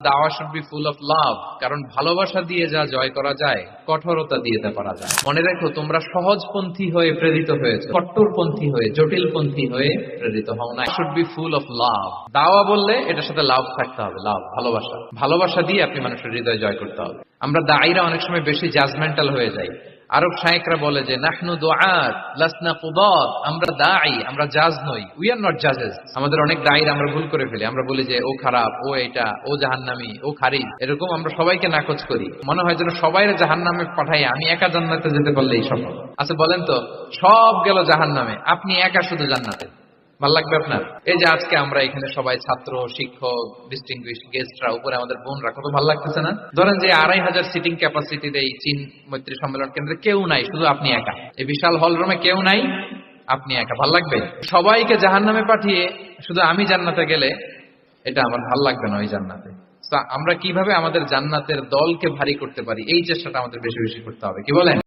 দাওয়া should be full of love কারণ ভালোবাসা দিয়ে যা জয় করা যায়, কঠোরতা দিয়ে তা পারা যায়। মনে রেখো, তোমরা সহজপন্থী হয়ে প্রেরিত হয়েছে, কট্টরপন্থী হয়ে, জটিলপন্থী হয়ে প্রেরিত হও না। Should be full of love দাওয়া বললে এটার সাথে লাভ থাকতে হবে লাভ ভালোবাসা। ভালোবাসা দিয়ে আপনি মানুষের হৃদয় জয় করতে হবে। আমরা দায়ীরা অনেক সময় বেশি জাজমেন্টাল হয়ে যাই। আরব শায়েকরা বলে যে, নাহনু দোয়াত, লাসনা কুদাত আমরা দায়ী, আমরা জাজ নই উই আর নট জাজেস আমাদের অনেক দায়ের আমরা ভুল করে ফেলি, আমরা বলি যে, ও খারাপ, ও এটা, ও জাহান্নামি, ও খারিজ। এরকম আমরা সবাইকে নাকচ করি। মনে হয় যেন সবাই জাহান্নামে পাঠাই আমি একা জান্নাতে যেতে পারলে এই সফল আচ্ছা বলেন তো, সব গেল জাহান্নামে, আপনি একা শুধু জান্নাতে? ভালো লাগবে আপনার? এই যে আজকে আমরা এখানে সবাই ছাত্র, শিক্ষক ডিস্টিংগুইশ গেস্টরা উপরে আমাদের বোনরা, কত ভালো লাগতেছে না? ধরেন যে আড়াই হাজার সিটিং ক্যাপাসিটির এই চীন মৈত্রী সম্মেলন কেন্দ্রে কেউ নাই, শুধু আপনি একা। এই বিশাল হল রুমে কেউ নাই, আপনি একা। ভালো লাগবে? সবাইকে জাহান নামে পাঠিয়ে শুধু আমি জান্নাতে গেলে এটা আমার ভালো লাগবে না ওই জান্নাতে। আমরা কীভাবে আমাদের জান্নাতের দলকে ভারী করতে পারি? এই চেষ্টাটা আমাদের বেশি বেশি করতে হবে। কি বলেন?